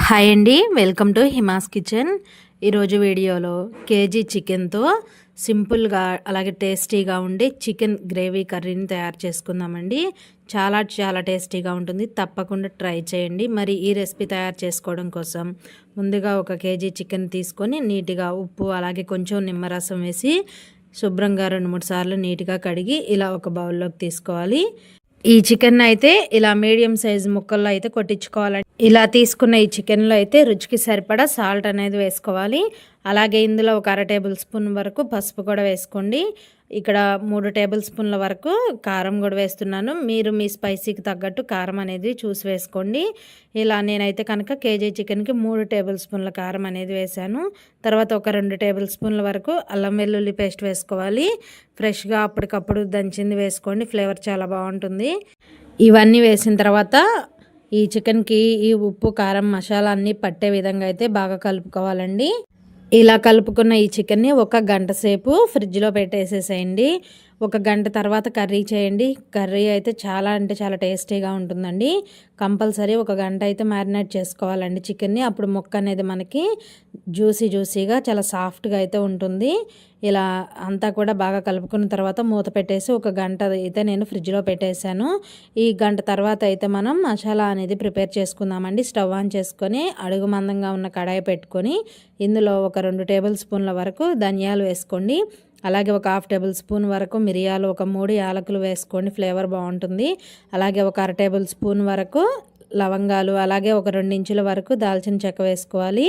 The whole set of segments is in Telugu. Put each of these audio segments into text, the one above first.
హాయ్ అండి వెల్కమ్ టు హిమాస్ కిచెన్. ఈరోజు వీడియోలో కేజీ చికెన్తో సింపుల్గా అలాగే టేస్టీగా ఉండే చికెన్ గ్రేవీ కర్రీని తయారు చేసుకుందామండి. చాలా చాలా టేస్టీగా ఉంటుంది. తప్పకుండా ట్రై చేయండి. మరి ఈ రెసిపీ తయారు చేసుకోవడం కోసం ముందుగా ఒక కేజీ చికెన్ తీసుకొని నీట్గా ఉప్పు అలాగే కొంచెం నిమ్మరసం వేసి శుభ్రంగా రెండు మూడు సార్లు నీట్గా కడిగి ఇలా ఒక బౌల్లోకి తీసుకోవాలి. ఈ చికెన్ అయితే ఇలా మీడియం సైజ్ ముక్కల్లో అయితే కొట్టించుకోవాలండి. ఇలా తీసుకున్న ఈ చికెన్లో అయితే రుచికి సరిపడా సాల్ట్ అనేది వేసుకోవాలి. అలాగే ఇందులో ఒక అర టేబుల్ స్పూన్ వరకు పసుపు కూడా వేసుకోండి. ఇక్కడ మూడు టేబుల్ స్పూన్ల వరకు కారం కూడా వేస్తున్నాను. మీరు మీ స్పైసీకి తగ్గట్టు కారం అనేది చూసి వేసుకోండి. ఇలా నేనైతే కనుక కేజీ చికెన్కి మూడు టేబుల్ స్పూన్ల కారం అనేది వేశాను. తర్వాత ఒక రెండు టేబుల్ స్పూన్ల వరకు అల్లం వెల్లుల్లి పేస్ట్ వేసుకోవాలి. ఫ్రెష్గా అప్పటికప్పుడు దంచింది వేసుకోండి. ఫ్లేవర్ చాలా బాగుంటుంది. ఇవన్నీ వేసిన తర్వాత ఈ చికెన్కి ఈ ఉప్పు కారం మసాలా అన్నీ పట్టే విధంగా అయితే బాగా కలుపుకోవాలండి. ఇలా కలుపుకున్న ఈ చికెన్ని ఒక గంట సేపు ఫ్రిడ్జ్లో పెట్టేసేసేయండి. ఒక గంట తర్వాత కర్రీ చేయండి. కర్రీ అయితే చాలా అంటే చాలా టేస్టీగా ఉంటుందండి. కంపల్సరీ ఒక గంట అయితే మ్యారినేట్ చేసుకోవాలండి చికెన్ని. అప్పుడు ముక్క అనేది మనకి జ్యూసీ జ్యూసీగా చాలా సాఫ్ట్గా అయితే ఉంటుంది. ఇలా అంతా కూడా బాగా కలుపుకున్న తర్వాత మూత పెట్టేసి ఒక గంట అయితే నేను ఫ్రిడ్జ్లో పెట్టేశాను. ఈ గంట తర్వాత అయితే మనం మసాలా అనేది ప్రిపేర్ చేసుకుందామండి. స్టవ్ ఆన్ చేసుకొని అడుగు మందంగా ఉన్న కడాయి పెట్టుకొని ఇందులో ఒక రెండు టేబుల్ స్పూన్ల వరకు ధనియాలు వేసుకోండి. అలాగే ఒక హాఫ్ టేబుల్ స్పూన్ వరకు మిరియాలు ఒక మూడు యాలకులు వేసుకోండి ఫ్లేవర్ బాగుంటుంది. అలాగే ఒక అర టేబుల్ స్పూన్ వరకు లవంగాలు అలాగే ఒక రెండు ఇంచుల వరకు దాల్చిన చెక్క వేసుకోవాలి.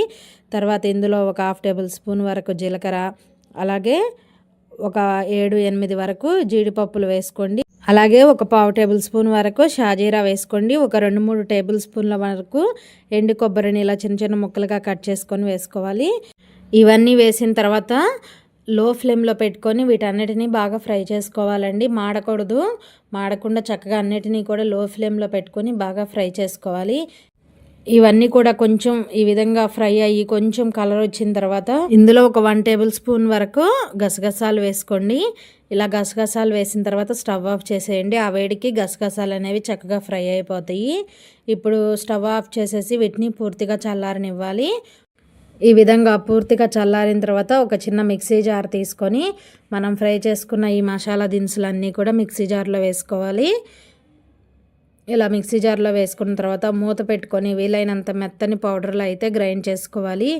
తర్వాత ఇందులో ఒక హాఫ్ టేబుల్ స్పూన్ వరకు జీలకర్ర అలాగే ఒక ఏడు ఎనిమిది వరకు జీడిపప్పులు వేసుకోండి. అలాగే ఒక పావు టేబుల్ స్పూన్ వరకు షాజీరా వేసుకోండి. ఒక రెండు మూడు టేబుల్ స్పూన్ల వరకు ఎండు కొబ్బరిని ఇలా చిన్న చిన్న ముక్కలుగా కట్ చేసుకొని వేసుకోవాలి. ఇవన్నీ వేసిన తర్వాత లో ఫ్లేమ్లో పెట్టుకొని వీటన్నిటిని బాగా ఫ్రై చేసుకోవాలండి. మాడకూడదు. మాడకుండా చక్కగా అన్నిటినీ కూడా లో ఫ్లేమ్లో పెట్టుకొని బాగా ఫ్రై చేసుకోవాలి. ఇవన్నీ కూడా కొంచెం ఈ విధంగా ఫ్రై అయ్యి కొంచెం కలర్ వచ్చిన తర్వాత ఇందులో ఒక వన్ టేబుల్ స్పూన్ వరకు గసగసాలు వేసుకోండి. ఇలా గసగసాలు వేసిన తర్వాత స్టవ్ ఆఫ్ చేసేయండి. ఆ వేడికి గసగసాలు అనేవి చక్కగా ఫ్రై అయిపోతాయి. ఇప్పుడు స్టవ్ ఆఫ్ చేసేసి వీటిని పూర్తిగా చల్లారనివ్వాలి. ఈ విధంగా పూర్తిగా చల్లారిన తర్వాత ఒక చిన్న మిక్సీ జార్ తీసుకొని మనం ఫ్రై చేసుకున్న ఈ మసాలా దినుసులన్నీ కూడా మిక్సీ జార్లో వేసుకోవాలి. ఇలా మిక్సీ జార్లో వేసుకున్న తర్వాత మూత పెట్టుకొని వీలైనంత మెత్తని పౌడర్లు అయితే గ్రైండ్ చేసుకోవాలి.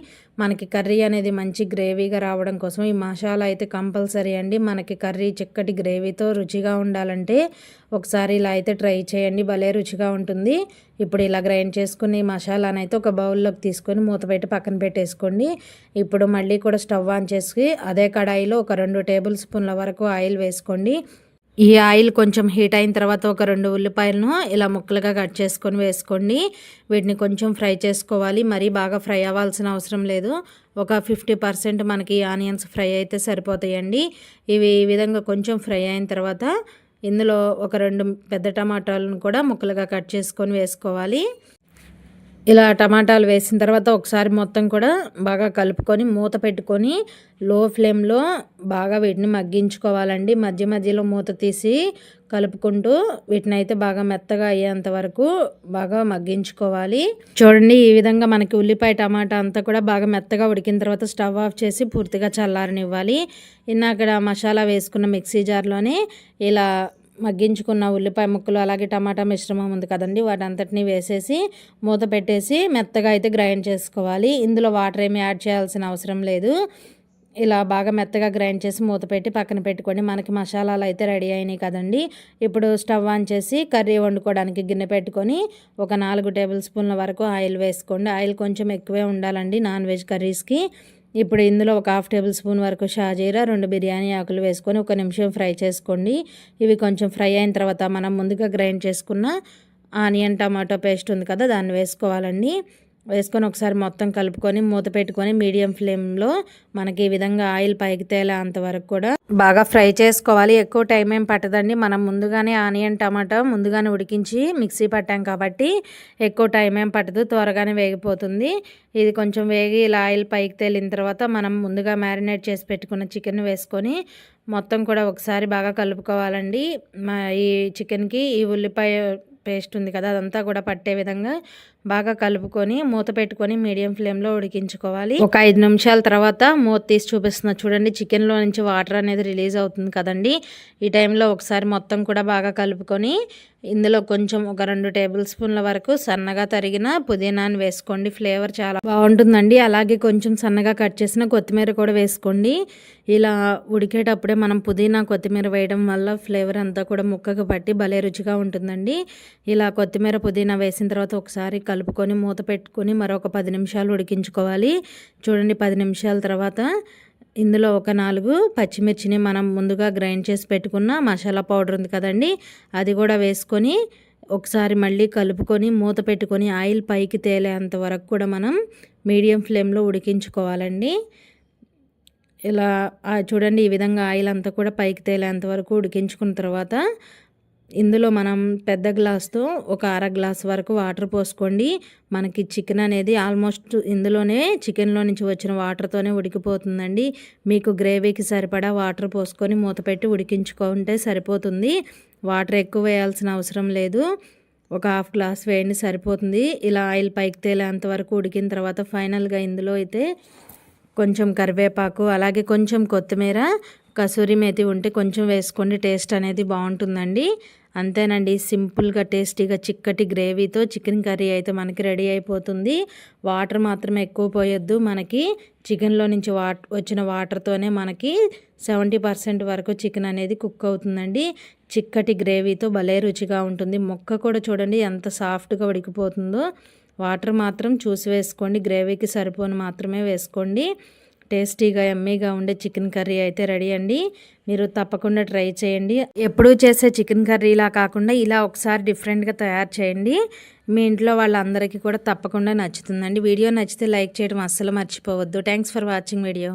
మనకి కర్రీ అనేది మంచి గ్రేవీగా రావడం కోసం ఈ మసాలా అయితే కంపల్సరీ అండి. మనకి కర్రీ చిక్కటి గ్రేవీతో రుచిగా ఉండాలంటే ఒకసారి ఇలా అయితే ట్రై చేయండి. భలే రుచిగా ఉంటుంది. ఇప్పుడు ఇలా గ్రైండ్ చేసుకుని మసాలాను అయితే ఒక బౌల్లోకి తీసుకొని మూత పెట్టి పక్కన పెట్టేసుకోండి. ఇప్పుడు మళ్ళీ కూడా స్టవ్ ఆన్ చేసి అదే కడాయిలో ఒక రెండు టేబుల్ స్పూన్ల వరకు ఆయిల్ వేసుకోండి. ఈ ఆయిల్ కొంచెం హీట్ అయిన తర్వాత ఒక రెండు ఉల్లిపాయలను ఇలా ముక్కలుగా కట్ చేసుకొని వేసుకోండి. వీటిని కొంచెం ఫ్రై చేసుకోవాలి. మరీ బాగా ఫ్రై అవ్వాల్సిన అవసరం లేదు. ఒక ఫిఫ్టీ పర్సెంట్ మనకి ఆనియన్స్ ఫ్రై అయితే సరిపోతాయండి. ఇవి ఈ విధంగా కొంచెం ఫ్రై అయిన తర్వాత ఇందులో ఒక రెండు పెద్ద టమాటాలను కూడా ముక్కలుగా కట్ చేసుకొని వేసుకోవాలి. ఇలా టమాటాలు వేసిన తర్వాత ఒకసారి మొత్తం కూడా బాగా కలుపుకొని మూత పెట్టుకొని లో ఫ్లేమ్లో బాగా వీటిని మగ్గించుకోవాలండి. మధ్య మధ్యలో మూత తీసి కలుపుకుంటూ వీటిని అయితే బాగా మెత్తగా అయ్యేంత వరకు బాగా మగ్గించుకోవాలి. చూడండి ఈ విధంగా మనకి ఉల్లిపాయ టమాటా అంతా కూడా బాగా మెత్తగా ఉడికిన తర్వాత స్టవ్ ఆఫ్ చేసి పూర్తిగా చల్లారనివ్వాలి. అక్కడ మసాలా వేసుకున్న మిక్సీ జార్లోనే ఇలా మగ్గించుకున్న ఉల్లిపాయ ముక్కలు అలాగే టమాటా మిశ్రమం ఉంది కదండి వాటి వేసేసి మూత పెట్టేసి మెత్తగా అయితే గ్రైండ్ చేసుకోవాలి. ఇందులో వాటర్ ఏమి యాడ్ చేయాల్సిన అవసరం లేదు. ఇలా బాగా మెత్తగా గ్రైండ్ చేసి మూత పెట్టి పక్కన పెట్టుకోండి మనకి మసాలాలు అయితే రెడీ అయినాయి కదండి. ఇప్పుడు స్టవ్ ఆన్ చేసి కర్రీ వండుకోవడానికి గిన్నె పెట్టుకొని ఒక నాలుగు టేబుల్ స్పూన్ల వరకు ఆయిల్ వేసుకోండి. ఆయిల్ కొంచెం ఎక్కువే ఉండాలండి నాన్ వెజ్ కర్రీస్కి. ఇప్పుడు ఇందులో ఒక హాఫ్ టేబుల్ స్పూన్ వరకు షాజీరా రెండు బిర్యానీ ఆకులు వేసుకొని ఒక నిమిషం ఫ్రై చేసుకోండి. ఇవి కొంచెం ఫ్రై అయిన తర్వాత మనం ముందుగా గ్రైండ్ చేసుకున్న ఆనియన్ టమాటో పేస్ట్ ఉంది కదా దాన్ని వేసుకోవాలండి. వేసుకొని ఒకసారి మొత్తం కలుపుకొని మూత పెట్టుకొని మీడియం ఫ్లేమ్లో మనకి ఈ విధంగా ఆయిల్ పైకి తేలే అంతవరకు కూడా బాగా ఫ్రై చేసుకోవాలి. ఎక్కువ టైం ఏం పట్టదండి. మనం ముందుగానే ఆనియన్ టమాటా ముందుగానే ఉడికించి మిక్సీ పట్టాం కాబట్టి ఎక్కువ టైం ఏం పట్టదు. త్వరగానే వేగిపోతుంది. ఇది కొంచెం వేగి ఇలా ఆయిల్ పైకి తేలిన తర్వాత మనం ముందుగా మ్యారినేట్ చేసి పెట్టుకున్న చికెన్ వేసుకొని మొత్తం కూడా ఒకసారి బాగా కలుపుకోవాలండి. ఈ చికెన్కి ఈ ఉల్లిపాయ పేస్ట్ ఉంది కదా అదంతా కూడా పట్టే విధంగా బాగా కలుపుకొని మూత పెట్టుకొని మీడియం ఫ్లేమ్లో ఉడికించుకోవాలి. ఒక ఐదు నిమిషాల తర్వాత మూత తీసి చూపిస్తున్నా. చూడండి చికెన్లో నుంచి వాటర్ అనేది రిలీజ్ అవుతుంది కదండి. ఈ టైంలో ఒకసారి మొత్తం కూడా బాగా కలుపుకొని ఇందులో కొంచెం ఒక రెండు టేబుల్ స్పూన్ల వరకు సన్నగా తరిగిన పుదీనాని వేసుకోండి. ఫ్లేవర్ చాలా బాగుంటుందండి. అలాగే కొంచెం సన్నగా కట్ చేసిన కొత్తిమీర కూడా వేసుకోండి. ఇలా ఉడికేటప్పుడే మనం పుదీనా కొత్తిమీర వేయడం వల్ల ఫ్లేవర్ అంతా కూడా ముక్కకు పట్టి భలే రుచిగా ఉంటుందండి. ఇలా కొత్తిమీర పుదీనా వేసిన తర్వాత ఒకసారి కలుపుకొని మూత పెట్టుకొని మరొక పది నిమిషాలు ఉడికించుకోవాలి. చూడండి పది నిమిషాల తర్వాత ఇందులో ఒక నాలుగు పచ్చిమిర్చిని మనం ముందుగా గ్రైండ్ చేసి పెట్టుకున్న మసాలా పౌడర్ ఉంది కదండి అది కూడా వేసుకొని ఒకసారి మళ్ళీ కలుపుకొని మూత పెట్టుకొని ఆయిల్ పైకి తేలేంత వరకు కూడా మనం మీడియం ఫ్లేమ్లో ఉడికించుకోవాలండి. ఇలా చూడండి ఈ విధంగా ఆయిల్ అంతా కూడా పైకి తేలేంత వరకు ఉడికించుకున్న తర్వాత ఇందులో మనం పెద్ద గ్లాస్తో ఒక అర గ్లాస్ వరకు వాటర్ పోసుకోండి. మనకి చికెన్ అనేది ఆల్మోస్ట్ ఇందులోనే చికెన్లో నుంచి వచ్చిన వాటర్తోనే ఉడికిపోతుందండి. మీకు గ్రేవీకి సరిపడా వాటర్ పోసుకొని మూత పెట్టి ఉడికించుకుంటే సరిపోతుంది. వాటర్ ఎక్కువ వేయాల్సిన అవసరం లేదు. ఒక హాఫ్ గ్లాస్ వేయండి సరిపోతుంది. ఇలా ఆయిల్ పైకి తేలేంత వరకు ఉడికిన తర్వాత ఫైనల్గా ఇందులో అయితే కొంచెం కరివేపాకు అలాగే కొంచెం కొత్తిమీర కసూరి మేతి ఉంటే కొంచెం వేసుకోండి టేస్ట్ అనేది బాగుంటుందండి. అంతేనండి సింపుల్గా టేస్టీగా చిక్కటి గ్రేవీతో చికెన్ కర్రీ అయితే మనకి రెడీ అయిపోతుంది. వాటర్ మాత్రం ఎక్కువ పోయొద్దు. మనకి చికెన్లో నుంచి వాట్ వచ్చిన వాటర్తోనే మనకి సెవెంటీ పర్సెంట్ వరకు చికెన్ అనేది కుక్ అవుతుందండి. చిక్కటి గ్రేవీతో భలే రుచిగా ఉంటుంది. మొక్క కూడా చూడండి ఎంత సాఫ్ట్గా ఉడికిపోతుందో. వాటర్ మాత్రం చూసి వేసుకోండి. గ్రేవీకి సరిపోని మాత్రమే వేసుకోండి. టేస్టీగా ఎమ్మీగా ఉండే చికెన్ కర్రీ అయితే రెడీ అండి. మీరు తప్పకుండా ట్రై చేయండి. ఎప్పుడూ చేసే చికెన్ కర్రీలా కాకుండా ఇలా ఒకసారి డిఫరెంట్గా తయారు చేయండి. మీ ఇంట్లో వాళ్ళందరికీ కూడా తప్పకుండా నచ్చుతుందండి. వీడియో నచ్చితే లైక్ చేయడం అస్సలు మర్చిపోవద్దు. Thanks for watching video.